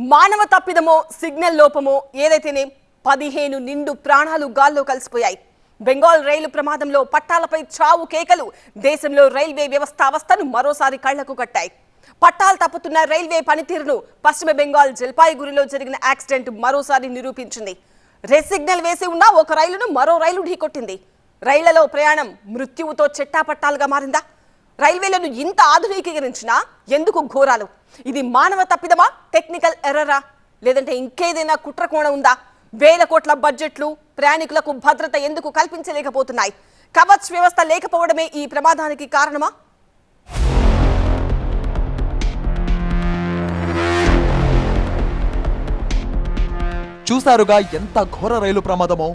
మానవ తప్పిదమో సిగ్నల్ లోపమో ఏదైతేనే పదిహేను నిండు ప్రాణాలు గాల్లో కలిసిపోయాయి. బెంగాల్ రైలు ప్రమాదంలో పట్టాలపై చావు కేకలు. దేశంలో రైల్వే వ్యవస్థ అవస్థను మరోసారి కళ్ళకు కట్టాయి. పట్టాలు తప్పుతున్న రైల్వే పనితీరును పశ్చిమ బెంగాల్ జల్పాయిగురిలో జరిగిన యాక్సిడెంట్ మరోసారి నిరూపించింది. రెడ్ సిగ్నల్ వేసి ఉన్న ఒక రైలును మరో రైలు ఢీకొట్టింది. రైళ్ళలో ప్రయాణం మృత్యువుతో చెట్టాపట్టాలుగా మారిందా? రైల్వేలను ఇంత ఆధునీకరించినా ఎందుకు ఘోరాలు? ఇది మానవ తప్పిదమా? టెక్నికల్ ఎర్రరా? లేదంటే ఇంకేదైనా కుట్ర కోణ ఉందా? వేల కోట్ల బడ్జెట్లు ప్రయాణికులకు భద్రత ఎందుకు కల్పించలేకపోతున్నాయి? కవచ్ వ్యవస్థ లేకపోవడమే ఈ ప్రమాదానికి కారణమా? చూశారుగా ఎంత ఘోర రైలు ప్రమాదమో?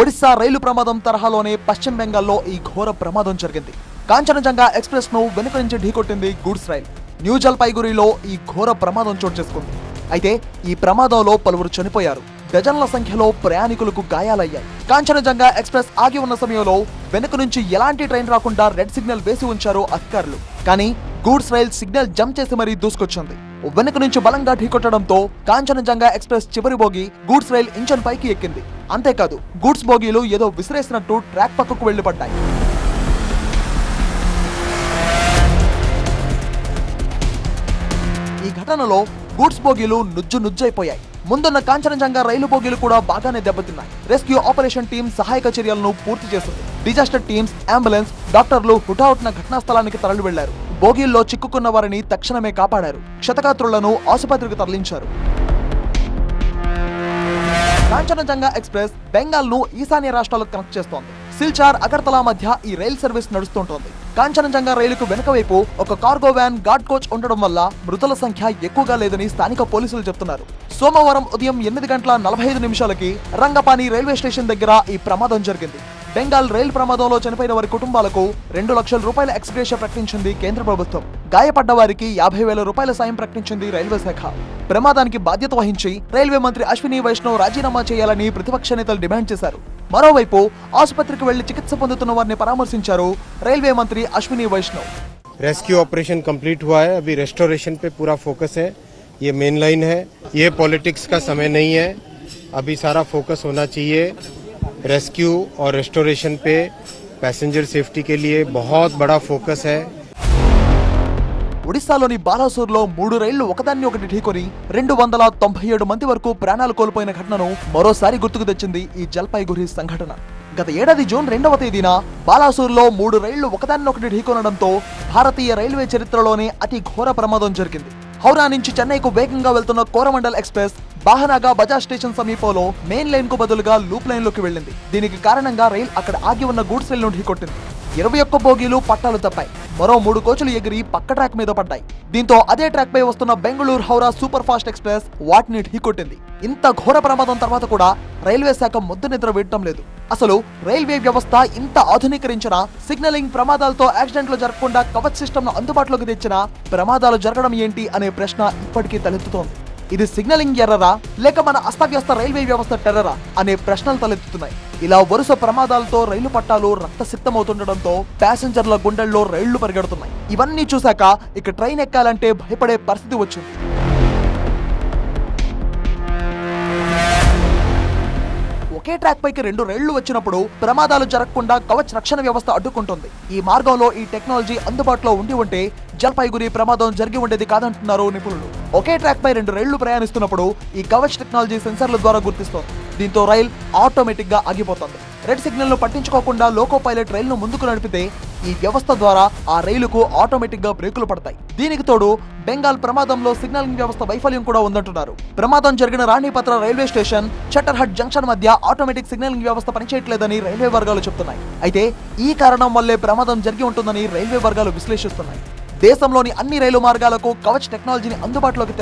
ఒడిశా రైలు ప్రమాదం తరహాలోనే పశ్చిమ బెంగాల్లో ఈ ఘోర ప్రమాదం జరిగింది. కాంచనజంగా ఎక్స్ప్రెస్ను వెనుక నుంచి ఢీకొట్టింది గూడ్స్ రైల్ న్యూ జల్పైగురిలో ఈ ఘోర ప్రమాదం చోటు చేసుకుంది. అయితే ఈ ప్రమాదంలో పలువురు చనిపోయారు. డజన్ల సంఖ్యలో ప్రయాణికులకు గాయాలయ్యాయి. కాంచనజంగా ఎక్స్ప్రెస్ ఆగి ఉన్న సమయంలో వెనుక నుంచి ఎలాంటి ట్రైన్ రాకుండా రెడ్ సిగ్నల్ వేసి ఉంచారు అధికారులు. కానీ గూడ్స్ రైల్ సిగ్నల్ జంప్ చేసి మరీ దూసుకొచ్చింది. వెనుక నుంచి బలంగా ఢీకొట్టడంతో కాంచనజంగా ఎక్స్ప్రెస్ చివరి బోగి గూడ్స్ రైల్ ఇంజన్ పైకి ఎక్కింది. అంతేకాదు గూడ్స్ బోగీలు ఏదో విసిరేసినట్టు ట్రాక్ పక్కకు వెళ్ళిపడ్డాయి ఘటనలో గూడ్స్ బోగీలు నుజ్జు నుజ్జైపోయాయి. ముందున్న కాంచనజంగా రైలు బోగీలు కూడా బాగానే దెబ్బతిన్నాయి. రెస్క్యూ ఆపరేషన్ టీం సహాయక చర్యలను పూర్తి చేసింది. డిజాస్టర్ టీమ్స్ అంబులెన్స్ డాక్టర్లు హుటాహుట్న ఘటనా స్థలానికి తరలి వెళ్ళారు బోగీల్లో చిక్కుకున్న వారిని తక్షణమే కాపాడారు. క్షతగాత్రులను ఆసుపత్రికి తరలించారు. కాంచనజంగా ఎక్స్ప్రెస్ బెంగాల్ను ఈశాన్య రాష్ట్రాలకు కనెక్ట్ చేస్తోంది. సిల్చార్ అగర్తలా మధ్య ఈ రైల్ సర్వీస్ నడుస్తుంటోంది. కాంచనజంగా రైలుకు వెనుక వైపు ఒక కార్గో వ్యాన్ గార్డ్ కోచ్ ఉండడం వల్ల మృతుల సంఖ్య ఎక్కువగా లేదని స్థానిక పోలీసులు చెప్తున్నారు. సోమవారం ఉదయం ఎనిమిది గంటల నలభై ఐదు నిమిషాలకి రంగపాని రైల్వే స్టేషన్ దగ్గర ఈ ప్రమాదం జరిగింది. బెంగాల్ రైలు ప్రమాదంలో చనిపోయిన వారి కుటుంబాలకు రెండు లక్షల రూపాయల ఎక్స్గ్రేషియా ప్రకటించింది కేంద్ర ప్రభుత్వం. గాయపడ్డ వారికి యాభై వేల రూపాయల సాయం ప్రకటించింది రైల్వే శాఖ. ప్రమాదానికి బాధ్యత వహించి రైల్వే మంత్రి అశ్విని వైష్ణవ్ రాజీనామా చేయాలని ప్రతిపక్ష నేతలు డిమాండ్ చేశారు. మరోవైపు ఆసుపత్రికి వెళ్లి చికిత్స పొందుతున్న వారిని పరామర్శించారు రైల్వే మంత్రి Ashwini Vaishnaw rescue operation complete हुआ है अभी रेस्टोरेशन पे पूरा फोकस है ये मेन लाइन है ये पॉलिटिक्स का समय नहीं है अभी सारा फोकस होना चाहिए रेस्क्यू और रेस्टोरेशन पे पैसेंजर सेफ्टी के लिए बहुत बड़ा फोकस है ఒడిశాలోని బాలాసూర్లో మూడు రైళ్ళు ఒకదాన్ని ఒకటి ఢీకొని రెండు వందల తొంభై ఏడు మంది వరకు ప్రాణాలు కోల్పోయిన ఘటనను మరోసారి గుర్తుకు తెచ్చింది ఈ జల్పాయిగురి సంఘటన. గత ఏడాది జూన్ రెండవ తేదీన బాలాసూర్లో మూడు రైళ్ళు ఒకదాన్నొకటి ఢీకొనడంతో భారతీయ రైల్వే చరిత్రలోనే అతి ఘోర ప్రమాదం జరిగింది. హౌరా నుంచి చెన్నైకు వేగంగా వెళ్తున్న కోరమండల్ ఎక్స్ప్రెస్ బాహనాగా బజాజ్ స్టేషన్ సమీపంలో మెయిన్ లైన్కు బదులుగా లూప్ లైన్లోకి వెళ్ళింది. దీనికి కారణంగా రైల్ అక్కడ ఆగి ఉన్న గూడ్స్ రైల్ను ఢీకొట్టింది. ఇరవై ఒక్క బోగీలు పట్టాలు తప్పాయి. మరో మూడు కోచులు ఎగిరి పక్క ట్రాక్ మీద పడ్డాయి. దీంతో అదే ట్రాక్ పై వస్తున్న Bengaluru Howrah super fast express వాటిని ఢీకొట్టింది ఇంత ఘోర ప్రమాదం తర్వాత కూడా రైల్వే శాఖ ముద్దు నిద్ర వేయటం లేదు. అసలు రైల్వే వ్యవస్థ ఇంత ఆధునీకరించిన సిగ్నలింగ్ ప్రమాదాలతో యాక్సిడెంట్లు జరగకుండా కవచ్ సిస్టమ్ను అందుబాటులోకి తెచ్చిన ప్రమాదాలు జరగడం ఏంటి అనే ప్రశ్న ఇప్పటికీ తలెత్తుతోంది. ఇది సిగ్నలింగ్ ఎర్రరా? లేక మన అస్తవ్యస్త రైల్వే వ్యవస్థ టెర్రరా? అనే ప్రశ్నలు తలెత్తుతున్నాయి. ఇలా వరుస ప్రమాదాలతో రైలు పట్టాలు రక్తసిక్తమవుతుండడంతో ప్యాసింజర్ల గుండెల్లో రైళ్ళు పరిగెడుతున్నాయి. ఇవన్నీ చూశాక ఇక ట్రైన్ ఎక్కాలంటే భయపడే పరిస్థితి వచ్చింది. ఒకే ట్రాక్ పైకి రెండు రైళ్ళు వచ్చినప్పుడు ప్రమాదాలు జరగకుండా కవచ్ రక్షణ వ్యవస్థ అడ్డుకుంటుంది. ఈ మార్గంలో ఈ టెక్నాలజీ అందుబాటులో ఉండి ఉంటే జల్పైగురి ప్రమాదం జరిగి ఉండేది కాదంటున్నారు నిపుణులు. ఒకే ట్రాక్ పై రెండు రైళ్ళు ప్రయాణిస్తున్నప్పుడు ఈ కవచ్ టెక్నాలజీ సెన్సార్ల ద్వారా గుర్తిస్తోంది. దీంతో రైల్ ఆటోమేటిక్గా ఆగిపోతుంది. రెడ్ సిగ్నల్ను పట్టించుకోకుండా లోకో పైలట్ రైలును ముందుకు నడిపితే ఈ వ్యవస్థ ద్వారా ఆ రైలుకు ఆటోమేటిక్గా బ్రేకులు పడతాయి. దీనికి తోడు బెంగాల్ ప్రమాదంలో సిగ్నలింగ్ వ్యవస్థ వైఫల్యం కూడా ఉందంటున్నారు. ప్రమాదం జరిగిన Ranipatra railway station Chatterhat junction మధ్య ఆటోమేటిక్ సిగ్నలింగ్ వ్యవస్థ పనిచేయట్లేదని రైల్వే వర్గాలు చెప్తున్నాయి. అయితే ఈ కారణం వల్లే ప్రమాదం జరిగి ఉంటుందని రైల్వే వర్గాలు విశ్లేషిస్తున్నాయి. దేశంలోని అన్ని రైలు మార్గాలకు కవచ్ టెక్నాలజీని అందుబాటులోకి